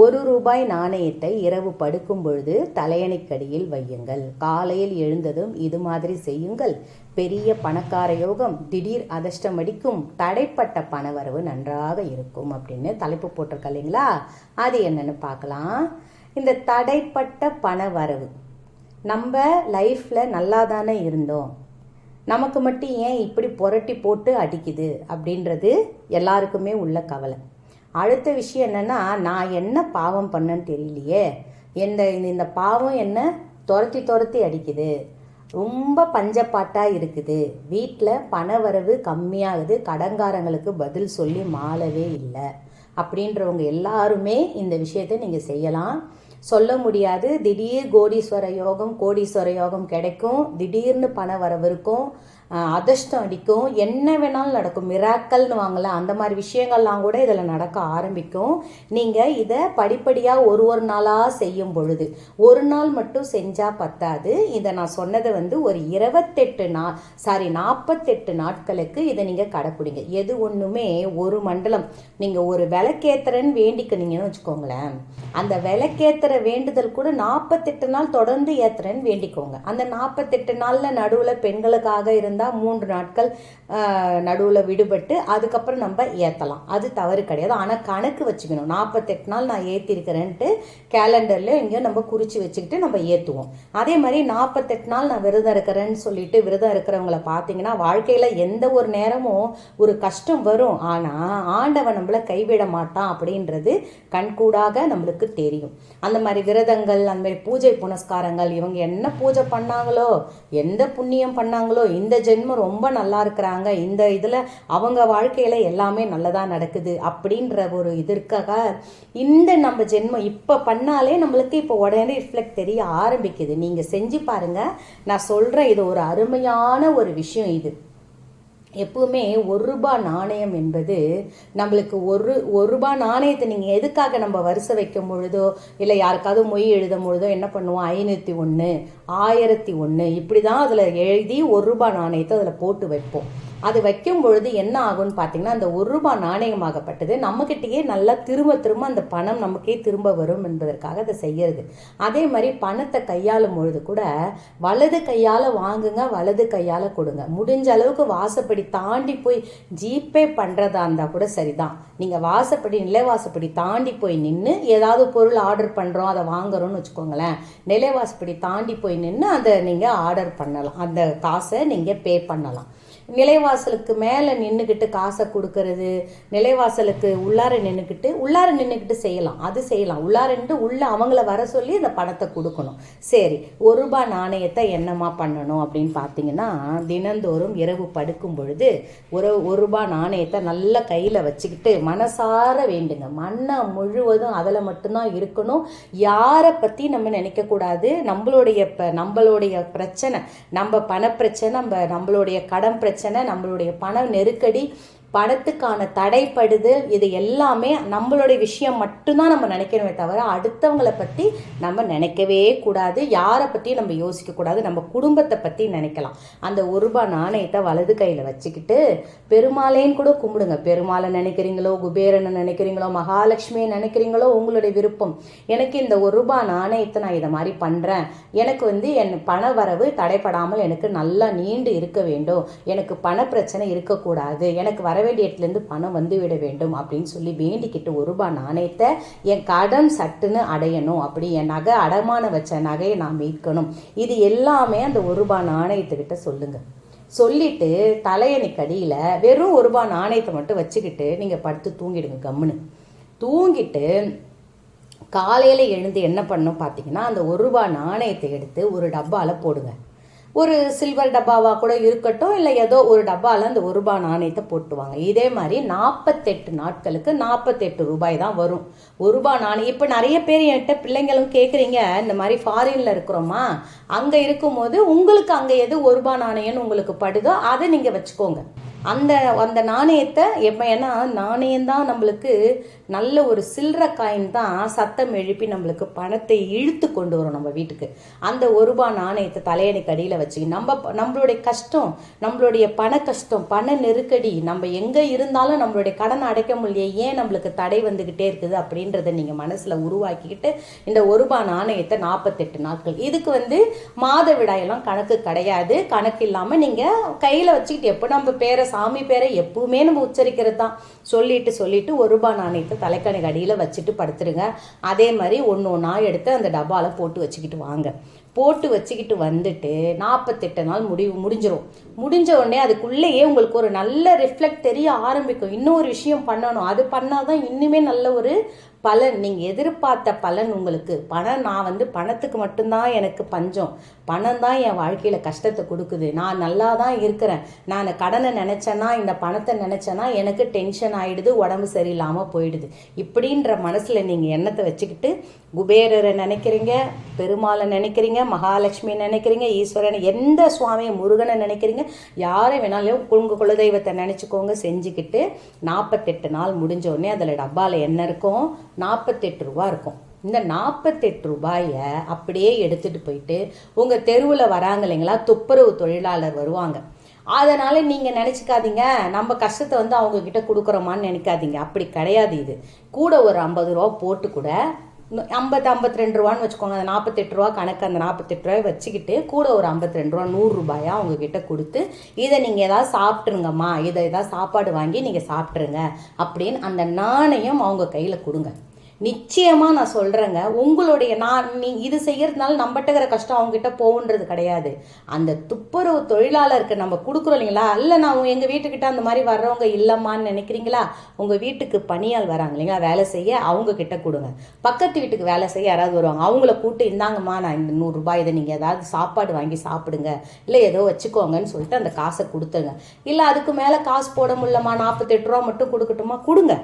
ஒரு ரூபாய் நாணயத்தை இரவு படுக்கும் பொழுது தலையணைக்கடியில் வையுங்கள். காலையில் எழுந்ததும் இது மாதிரி செய்யுங்கள். பெரிய பணக்கார யோகம் திடீர் அதிர்ஷ்டம் அடிக்கும் தடைப்பட்ட பணவரவு நன்றாக இருக்கும் அப்படின்னு தலைப்பு போட்டிருக்க இல்லைங்களா? அது என்னன்னு பார்க்கலாம். இந்த தடைப்பட்ட பணவரவு நம்ம லைஃப்பில் நல்லா தானே இருந்தோம். நமக்கு மட்டும் ஏன் இப்படி புரட்டி போட்டு அடிக்குது அப்படின்றது எல்லாருக்குமே உள்ள கவலை. அடுத்த விஷயம் என்னென்னா நான் என்ன பாவம் பண்ணேன்னு தெரியலையே. இந்த இந்த பாவம் என்ன? துரத்தி துரத்தி அடிக்குது. ரொம்ப பஞ்சப்பாட்டாக இருக்குது. வீட்டில் பணவரவு கம்மியாகுது. கடங்காரங்களுக்கு பதில் சொல்லி மாளவே இல்லை. அப்படின்றவங்க எல்லாருமே இந்த விஷயத்தை நீங்கள் செய்யலாம். சொல்ல முடியாது. திடீர் கோடீஸ்வர யோகம் கோடீஸ்வர யோகம் கிடைக்கும். திடீர்னு பண வரவு இருக்கும். அதிர்ஷ்டம் அடிக்கும். என்ன வேணாலும் நடக்கும். மிராக்கல்னு வாங்கல அந்த மாதிரி விஷயங்கள்லாம் கூட இதில் நடக்க ஆரம்பிக்கும். நீங்கள் இதை படிப்படியாக ஒரு ஒரு நாளாக செய்யும் பொழுது ஒரு நாள் மட்டும் செஞ்சால் பத்தாது. இதை நான் சொன்னதை வந்து ஒரு இருபத்தெட்டு நாள் சாரி நாற்பத்தெட்டு நாட்களுக்கு இதை நீங்கள் கடைப்பிடிங்க. எது ஒன்றுமே ஒரு மண்டலம் நீங்கள் ஒரு விளக்கேத்துறன்னு வேண்டிக்கினீங்கன்னு வச்சுக்கோங்களேன். அந்த விளக்கேத்துற வேண்டுதல் கூட நாற்பத்தெட்டு நாள் தொடர்ந்து ஏத்துறேன்னு வேண்டிக்கோங்க. அந்த நாற்பத்தெட்டு நாளில் நடுவில் பெண்களுக்காக இருந்தால் மூன்று நாட்கள் நடுவில் விடுபட்டு அதுக்கப்புறம் நம்ம ஏற்றலாம் அது தவறு கிடையாது. ஆனால் கணக்கு வச்சுக்கணும். நாற்பத்தெட்டு நாள் நான் ஏற்றிருக்கிறேன்ட்டு கேலண்டரில் எங்கேயோ நம்ம குறித்து வச்சுக்கிட்டு நம்ம ஏற்றுவோம் அதே மாதிரி நாற்பத்தெட்டு நாள் நான் விரதம் இருக்கிறேன்னு சொல்லிட்டு விரதம் இருக்கிறவங்கள பார்த்தீங்கன்னா வாழ்க்கையில் எந்த ஒரு நேரமும் ஒரு கஷ்டம் வரும். ஆனால் ஆண்டவன் நம்மளை கைவிட மாட்டான் அப்படின்றது கண்கூடாக நம்மளுக்கு தெரியும். அந்த மாதிரி விரதங்கள் அந்த மாதிரி பூஜை புனஸ்காரங்கள் இவங்க என்ன பூஜை பண்ணாங்களோ எந்த புண்ணியம் பண்ணாங்களோ இந்த ஜென்மம் ரொம்ப நல்லா இருக்கிறாங்க. இந்த இதில் அவங்க வாழ்க்கையில் எல்லாமே நல்லதாக நடக்குது அப்படின்ற ஒரு இதற்காக இந்த நம்ம ஜென்மம் இப்போ பண்ணாலே நம்மளுக்கு இப்போ உடனே ரிஃப்ளெக்ட் தெரிய ஆரம்பிக்குது. நீங்கள் செஞ்சு பாருங்கள் நான் சொல்கிறேன் இது ஒரு அருமையான ஒரு விஷயம் இது. எப்பவுமே ஒரு ரூபாய் நாணயம் என்பது நம்மளுக்கு ஒரு ஒரு ரூபா நாணயத்தை நீங்கள் எதுக்காக நம்ம வரிசை வைக்கும் பொழுதோ இல்லை யாருக்காவது மொய் எழுதும் பொழுதோ என்ன பண்ணுவோம்? ஐநூற்றி ஒன்று ஆயிரத்தி ஒன்று இப்படி தான் அதில் எழுதி ஒரு ரூபா நாணயத்தை அதில் போட்டு வைப்போம். அது வைக்கும் பொழுது என்ன ஆகும்னு பார்த்தீங்கன்னா அந்த ஒரு ரூபாய் நாணயமாகப்பட்டது. நம்மக்கிட்டேயே நல்லா திரும்ப திரும்ப அந்த பணம் நமக்கே திரும்ப வரும் என்பதற்காக அதை செய்யறது. அதே மாதிரி பணத்தை கையாளும் பொழுது கூட வலது கையால் வாங்குங்க வலது கையால் கொடுங்க. முடிஞ்ச அளவுக்கு வாசப்படி தாண்டி போய் ஜிபே பண்ணுறதா இருந்தால் கூட சரிதான். நீங்கள் வாசப்படி நிலைவாசப்படி தாண்டி போய் நின்று ஏதாவது பொருள் ஆர்டர் பண்ணுறோம் அதை வாங்குறோம்னு வச்சுக்கோங்களேன். நிலைவாசப்படி தாண்டி போய் நின்று அதை நீங்கள் ஆர்டர் பண்ணலாம். அந்த காசை நீங்கள் பே பண்ணலாம். நிலைவாசலுக்கு மேலே நின்றுக்கிட்டு காசை கொடுக்கறது நிலைவாசலுக்கு உள்ளார நின்றுக்கிட்டு உள்ளார நின்றுக்கிட்டு செய்யலாம் அது செய்யலாம். உள்ளாரன்ட்டு உள்ளே அவங்கள வர சொல்லி அந்த பணத்தை கொடுக்கணும். சரி ஒரு ரூபாய் நாணயத்தை என்னமா பண்ணணும் அப்படின்னு பார்த்தீங்கன்னா தினந்தோறும் இரவு படுக்கும் பொழுது ஒரு ஒரு ரூபாய் நாணயத்தை நல்ல கையில் வச்சுக்கிட்டு மனசார வேண்டுங்க. மண்ணை முழுவதும் அதில் மட்டும்தான் இருக்கணும். யாரை பற்றி நம்ம நினைக்கக்கூடாது நம்மளுடைய நம்மளுடைய பிரச்சனை. நம்ம பணப்பிரச்சனை நம்ம நம்மளுடைய கடன் பிரச்சனை பிரச்சனை நம்மளுடைய பண நெருக்கடி பணத்துக்கான தடைப்படுதல் இது எல்லாமே நம்மளுடைய விஷயம் மட்டும்தான் நம்ம நினைக்கணுமே தவிர அடுத்தவங்களை பற்றி நம்ம நினைக்கவே கூடாது. யாரை பற்றியும் நம்ம யோசிக்கக்கூடாது நம்ம குடும்பத்தை பற்றி நினைக்கலாம். அந்த ஒரு ரூபாய் நாணயத்தை வலது கையில் வச்சுக்கிட்டு பெருமாளேன்னு கூட கும்பிடுங்க. பெருமாளை நினைக்கிறீங்களோ குபேரனை நினைக்கிறீங்களோ மகாலட்சுமியை நினைக்கிறீங்களோ உங்களுடைய விருப்பம். எனக்கு இந்த ஒரு ரூபாய் நாணயத்தை நான் இதை மாதிரி பண்ணுறேன் எனக்கு வந்து என் பண வரவு தடைப்படாமல் எனக்கு நல்லா நீண்டு இருக்க வேண்டும். எனக்கு பண பிரச்சனை இருக்கக்கூடாது. எனக்கு வர வேண்டிய இடத்துலேருந்து பணம் வந்து விட வேண்டும் அப்படின்னு சொல்லி வேண்டிக்கிட்டு ஒரு ரூபாய் நாணயத்தை என் கடன் சட்டுன்னு அடையணும். அப்படி என் நகை அடமான வச்ச நகையை நான் மீட்கணும். இது எல்லாமே அந்த ஒரு ரூபாய் நாணயத்துக்கிட்ட சொல்லுங்க. சொல்லிட்டு தலையணிக்கடியில் வெறும் ஒரு ரூபாய் நாணயத்தை மட்டும் வச்சுக்கிட்டு நீங்கள் படுத்து தூங்கிடுங்க கம்முன்னு. தூங்கிட்டு காலையில் எழுந்து என்ன பண்ணணும் பார்த்தீங்கன்னா அந்த ஒரு ரூபாய் நாணயத்தை எடுத்து ஒரு டப்பாவில் போடுங்க. ஒரு சில்வர் டப்பாவாக கூட இருக்கட்டும் இல்லை ஏதோ ஒரு டப்பாவில் அந்த ஒரு ரூபாய் நாணயத்தை போட்டுவாங்க. இதே மாதிரி நாற்பத்தெட்டு நாட்களுக்கு நாற்பத்தெட்டு ரூபாய் தான் வரும். ஒரு ரூபாய் நாணயம். இப்போ நிறைய பேர் என்கிட்ட பிள்ளைங்களும் கேட்குறீங்க இந்த மாதிரி ஃபாரினில் இருக்கிறோமா? அங்கே இருக்கும்போது உங்களுக்கு அங்கே எது ஒரு ரூபாய் நாணயம்னு உங்களுக்கு படுதோ அதை நீங்கள் வச்சுக்கோங்க. அந்த அந்த நாணயத்தை எப்போ ஏன்னா நாணயம் தான் நம்மளுக்கு நல்ல ஒரு சில்லற காயின் தான் சத்தம் எழுப்பி நம்மளுக்கு பணத்தை இழுத்து கொண்டு வரும் நம்ம வீட்டுக்கு. அந்த ஒரு ரூபா நாணயத்தை தலையணைக்கு அடியில் வச்சு நம்ம நம்மளுடைய கஷ்டம் நம்மளுடைய பண கஷ்டம் பண நெருக்கடி நம்ம எங்கே இருந்தாலும் நம்மளுடைய கடனை அடைக்க முடியல ஏன் நம்மளுக்கு தடை வந்துக்கிட்டே இருக்குது அப்படின்றத நீங்கள் மனசில் உருவாக்கிக்கிட்டு இந்த ஒரு ரூபா நாணயத்தை நாற்பத்தெட்டு நாட்கள். இதுக்கு வந்து மாத விடாயெல்லாம் கணக்கு கிடையாது. கணக்கு இல்லாமல் நீங்கள் கையில் வச்சுக்கிட்டு எப்போ நம்ம பேரை சாமி பேரை எப்பவுமே நம்ம உச்சரிக்கிறது தான். சொல்லிட்டு சொல்லிட்டு ஒரு ரூபா நாணயத்தை தலைக்கணிக்கு அடியில் வச்சுட்டு படுத்துருங்க. அதே மாதிரி ஒன்று ஒன்றா எடுத்து அந்த டப்பாவில் போட்டு வச்சுக்கிட்டு வாங்க. போட்டு வச்சுக்கிட்டு வந்துட்டு நாற்பத்தெட்டு நாள் முடிவு முடிஞ்சிடும் முடிஞ்ச உடனே அதுக்குள்ளேயே உங்களுக்கு ஒரு நல்ல ரிஃப்ளெக்ட் தெரிய ஆரம்பிக்கும். இன்னொரு விஷயம் பண்ணணும். அது பண்ணால் தான் இன்னுமே நல்ல ஒரு பலன் நீங்கள் எதிர்பார்த்த பலன் உங்களுக்கு பணம் நான் வந்து பணத்துக்கு மட்டும்தான் எனக்கு பஞ்சம். பணம் தான் என் வாழ்க்கையில் கஷ்டத்தை கொடுக்குது. நான் நல்லா தான் இருக்கிறேன். நான் கடனை நினச்சேன்னா இந்த பணத்தை நினச்சேன்னா எனக்கு டென்ஷன் ஆகிடுது உடம்பு சரியில்லாமல் போயிடுது. இப்படின்ற மனசில் நீங்கள் எண்ணத்தை வச்சுக்கிட்டு குபேரரை நினைக்கிறீங்க பெருமாளை நினைக்கிறீங்க மகாலட்சுமி நினைக்கிறீங்க ஈஸ்வரன் எந்த சுவாமியை முருகனை நினைக்கிறீங்க யாரை வேணாலும் உங்கள் குலதெய்வத்தை நினச்சிக்கோங்க செஞ்சுக்கிட்டு நாற்பத்தெட்டு நாள் முடிஞ்ச உடனே அதில் டப்பாவில் என்ன இருக்கும் நாற்பத்தெட்டு ரூபா இருக்கும். இந்த நாற்பத்தெட்டு ரூபாயை அப்படியே எடுத்துகிட்டு போயிட்டு உங்கள் தெருவில் வராங்க இல்லைங்களா துப்புரவு தொழிலாளர் வருவாங்க. அதனால் நீங்கள் நினச்சிக்காதீங்க நம்ம கஷ்டத்தை வந்து அவங்கக்கிட்ட கொடுக்குறோமான்னு நினைக்காதீங்க. அப்படி கிடையாது இது. கூட ஒரு ஐம்பது ரூபா போட்டு கூட ஐம்பத்து ஐம்பத்தி ரெண்டு ரூபான்னு வச்சுக்கோங்க. அந்த நாற்பத்தெட்டு ரூபா கணக்கு அந்த நாற்பத்தெட்டு ரூபாய் வச்சுக்கிட்டு கூட ஒரு ஐம்பத்தி ரெண்டு ரூபா நூறுரூபாயா அவங்கக்கிட்ட கொடுத்து இதை நீங்கள் ஏதாவது சாப்பிட்ருங்கம்மா இதை ஏதாவது சாப்பாடு வாங்கி நீங்கள் சாப்பிட்ருங்க அப்படின்னு அந்த நாணயம் அவங்க கையில் கொடுங்க. நிச்சயமாக நான் சொல்கிறேங்க உங்களுடைய நான் நீ இது செய்கிறதுனால நம்மகிட்ட இருக்கிற கஷ்டம் அவங்ககிட்ட போகுன்றது கிடையாது. அந்த துப்புரவு தொழிலாளருக்கு நம்ம கொடுக்குறோம் இல்லைங்களா? இல்லை நான் எங்கள் வீட்டுக்கிட்ட அந்த மாதிரி வர்றவங்க இல்லைம்மான்னு நினைக்கிறீங்களா? உங்கள் வீட்டுக்கு பணியால் வராங்க இல்லைங்களா? வேலை செய்ய அவங்க கிட்ட கொடுங்க. பக்கத்து வீட்டுக்கு வேலை செய்ய யாராவது வருவாங்க. அவங்கள கூட்டு இந்தாங்கம்மா நான் இந்த நூறுரூபா இதை நீங்கள் ஏதாவது சாப்பாடு வாங்கி சாப்பிடுங்க. இல்லை ஏதோ வச்சுக்கோங்கன்னு சொல்லிட்டு அந்த காசை கொடுத்துருங்க. இல்லை அதுக்கு மேலே காசு போட முடியலம்மா. நாற்பத்தெட்டு ரூபா மட்டும் கொடுக்கட்டுமா? கொடுங்க.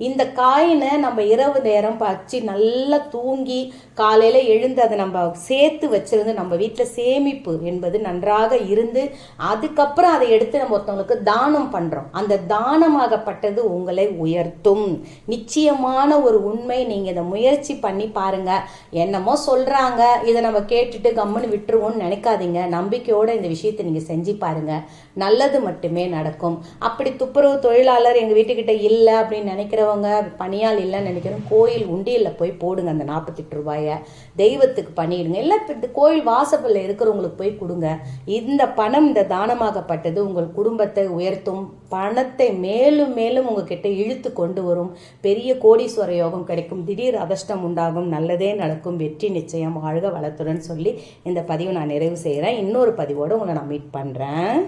இந்த காயினை நம்ம இரவு நேரம் பச்சு நல்லா தூங்கி காலையில் எழுந்து அதை நம்ம சேர்த்து வச்சிருந்து நம்ம வீட்டில் சேமிப்பு என்பது நன்றாக இருந்து அதுக்கப்புறம் அதை எடுத்து நம்ம ஒருத்தவங்களுக்கு தானம் பண்ணுறோம் அந்த தானமாகப்பட்டது உங்களை உயர்த்தும். நிச்சயமான ஒரு உண்மை. நீங்கள் இதை முயற்சி பண்ணி பாருங்கள் என்னமோ சொல்கிறாங்க இதை நம்ம கேட்டுட்டு கம்முன்னு விட்டுருவோம்னு நினைக்காதீங்க. நம்பிக்கையோடு இந்த விஷயத்தை நீங்கள் செஞ்சு பாருங்கள் நல்லது மட்டுமே நடக்கும். அப்படி துப்புரவு தொழிலாளர் எங்கள் வீட்டுக்கிட்ட இல்லை அப்படின்னு நினைக்கிற இருக்கிறவங்க பணியால் இல்லைன்னு நினைக்கிறோம். கோயில் உண்டியலில் போய் போடுங்க அந்த நாற்பத்தெட்டு ரூபாயை. தெய்வத்துக்கு பண்ணிடுங்க. இல்லை இந்த கோயில் வாசப்பில் இருக்கிறவங்களுக்கு போய் கொடுங்க. இந்த பணம் இந்த தானமாகப்பட்டது உங்கள் குடும்பத்தை உயர்த்தும். பணத்தை மேலும் மேலும் உங்ககிட்ட இழுத்து கொண்டு வரும். பெரிய கோடீஸ்வர யோகம் கிடைக்கும். திடீர் அதிர்ஷ்டம் உண்டாகும். நல்லதே நடக்கும். வெற்றி நிச்சயம். வாழ்க வளத்துடன் சொல்லி இந்த பதிவை நான் நிறைவு செய்கிறேன் இன்னொரு பதிவோடு உங்களை நான் மீட் பண்ணுறேன்